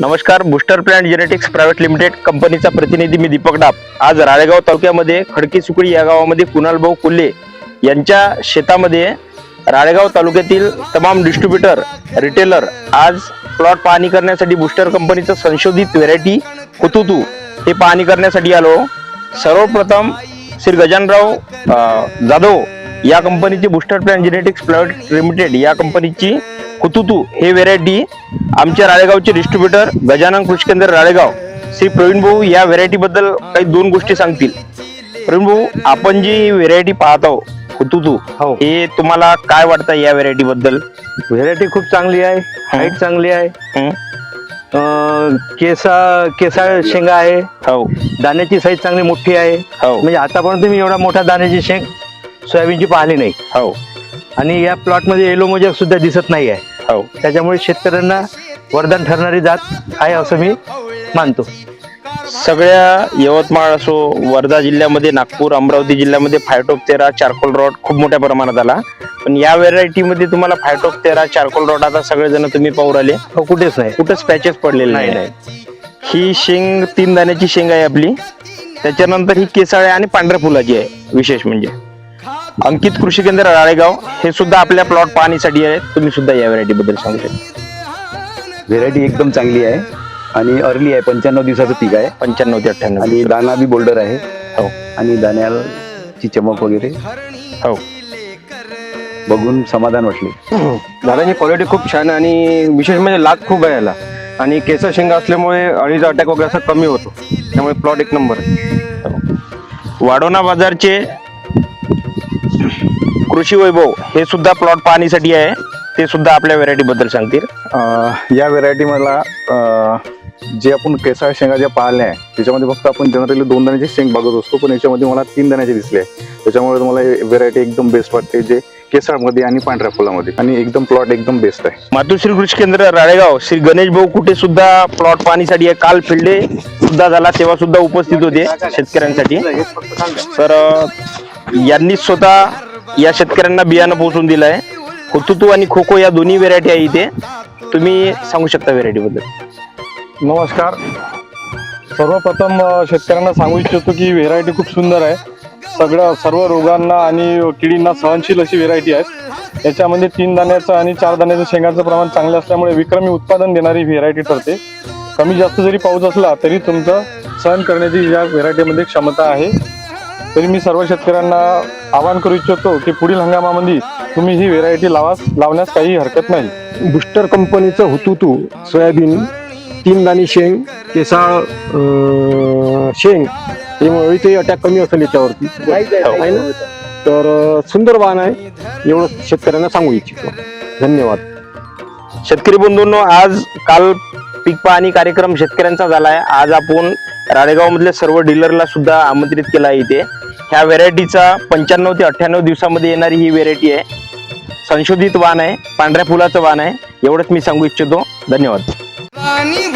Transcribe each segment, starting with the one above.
नमस्कार booster plant genetics private limited कंपनीचा प्रतिनिधी मी दीपक डाप आज राळेगाव तालुक्यामध्ये खडकी सुकळी या गावामध्ये कुणाल भाऊ कोल्हे यांच्या शेतामध्ये राळेगाव तालुक्यातील तमाम डिस्ट्रीब्युटर रिटेलर आज प्लॉट पाहणी करण्यासाठी बुस्टर कंपनीचं संशोधित व्हेरायटी कुतुतू हे पाहणी करण्यासाठी आलो. सर्वप्रथम श्री गजानराव जाधव या कंपनीची booster plan genetics private limited या कंपनीची हुतुतू हे व्हेरायटी आमच्या राळेगावचे डिस्ट्रीब्युटर गजानन कृषी केंद्र राळेगाव. श्री प्रवीण भाऊ या व्हेरायटी बद्दल काही दोन गोष्टी सांगतील. प्रवीण भाऊ आपण जी व्हेरायटी पाहत आहो हुतुतू हो. हे तुम्हाला काय वाटतं या व्हेरायटी बद्दल? व्हेरायटी खूप चांगली आहे हाईट चांगली आहे. हं? अं, केसा केसा शेंगा आहे. हो. दाण्याची साईज चांगली मोठी आहे. हो. म्हणजे आतापर्यंत मी एवढा मोठा दाण्याची शेंग सोयाबीनची पाहिली नाही. हो. आणि या प्लॉटमध्ये येलो मोजॅक सुद्धा दिसत नाही आहे हो. त्याच्यामुळे शेतकऱ्यांना वरदान ठरणारी जात आहे असं मी मानतो. सगळ्या यवतमाळ असो वर्धा जिल्ह्यामध्ये नागपूर अमरावती जिल्ह्यामध्ये फायटोप तेरा चारकोल रॉड खूप मोठ्या प्रमाणात आला. पण या व्हेरायटीमध्ये तुम्हाला फायटोप तेरा चारकोल रॉड आता सगळेजण तुम्ही पाहू राहिले. हो कुठेच नाही. कुठंच पॅचेस पडलेले नाही, नाही. ही शेंग तीन दाण्याची शेंग आहे आपली. त्याच्यानंतर ही केसाळ्या आणि पांढऱ्या फुलाची आहे विशेष म्हणजे. अंकित कृषी केंद्र राळेगाव हे सुद्धा आपल्या प्लॉट पाहणीसाठी आहे तुम्ही सुद्धा या व्हेरायटी बद्दल सांगू शकता. व्हेरायटी एकदम चांगली आहे आणि अर्ली आहे पंच्याण्णव दिवसाचं पीक आहे. पंच्याण्णव ते अठ्ठ्याण्णव आणि दाना बी बोल्डर आहे. हो. आणि दाण्याची चमक वगैरे. हो. बघून समाधान वाटले. दादाची क्वालिटी खूप छान आहे आणि विशेष म्हणजे लाग खूप आहे याला. आणि केसर शेंगा असल्यामुळे अळीचा अटॅक वगैरे असा कमी होतो. त्यामुळे प्लॉट एक नंबर आहे. वाडोना बाजारचे कृषी वैभव हे सुद्धा प्लॉट पाहणीसाठी आहे. ते सुद्धा आपल्या व्हेरायटी बद्दल सांगतील. अं, या व्हेरायटी मला अं, जे आपण केसाळ शेंगा ज्या पाहिल्या आहे त्याच्यामध्ये फक्त आपण जनरली दोन दाण्याचे शेंग बघत असतो पण याच्यामध्ये मला तीन दाण्याचे दिसले आहे त्याच्यामुळे मला व्हेरायटी एकदम बेस्ट वाटते जे केसाळमध्ये आणि पांढऱ्या फुलामध्ये. आणि एकदम प्लॉट एकदम बेस्ट आहे. मातोश्री कृषी केंद्र राळेगाव. श्री गणेश भाऊ कुठे सुद्धा प्लॉट पाहणीसाठी आहे. काल फिल्डे सुद्धा झाला तेव्हा सुद्धा उपस्थित होते शेतकऱ्यांसाठी. तर अं, यांनीच स्वतः या शेतकऱ्यांना बियाणं पोहोचून दिलं आहे हुतुतू आणि खोखो या दोन्ही व्हेरायटी आहे इथे. तुम्ही सांगू शकता व्हेरायटीबद्दल नमस्कार. सर्वप्रथम शेतकऱ्यांना सांगू इच्छितो की व्हेरायटी खूप सुंदर आहे. सगळ्या सर्व रोगांना आणि किडींना सहनशील अशी व्हेरायटी आहे. याच्यामध्ये तीन दाण्याचं आणि चार दाण्याचं शेंगाचं प्रमाण चांगलं असल्यामुळे विक्रमी उत्पादन देणारी व्हेरायटी ठरते. कमी जास्त जरी पाऊस असला तरी तुमचं सहन करण्याची या व्हेरायटीमध्ये क्षमता आहे. तरी मी सर्व शेतकऱ्यांना आवाहन करू इच्छितो की पुढील हंगामामध्ये तुम्ही ही व्हेरायटी लावास लावण्यास काही हरकत नाही. बुस्टर कंपनीचं हुतुतू सोयाबीन तीन दाणी शेंग केसाळ शेंग त्यामुळे ते अटॅक कमी असेल याच्यावरती. ना? तर सुंदर वाहन आहे. एवढं शेतकऱ्यांना सांगू इच्छितो. धन्यवाद. शेतकरी बंधूंनो आज काल पीक पाहणी कार्यक्रम शेतकऱ्यांचा झाला आहे आज आपण राळेगाव मधल्या सर्व डीलरला सुद्धा आमंत्रित केला आहे इथे. ह्या व्हेरायटीचा पंच्याण्णव ते अठ्ठ्याण्णव दिवसामध्ये येणारी ही व्हेरायटी आहे. संशोधित वाण आहे पांढऱ्या फुलाचं वाण आहे. एवढंच मी सांगू इच्छितो. धन्यवाद. आणि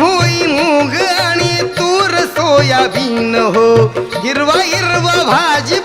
आणि तूर सोयाबीन हो. हिरवा हिरवा भाजी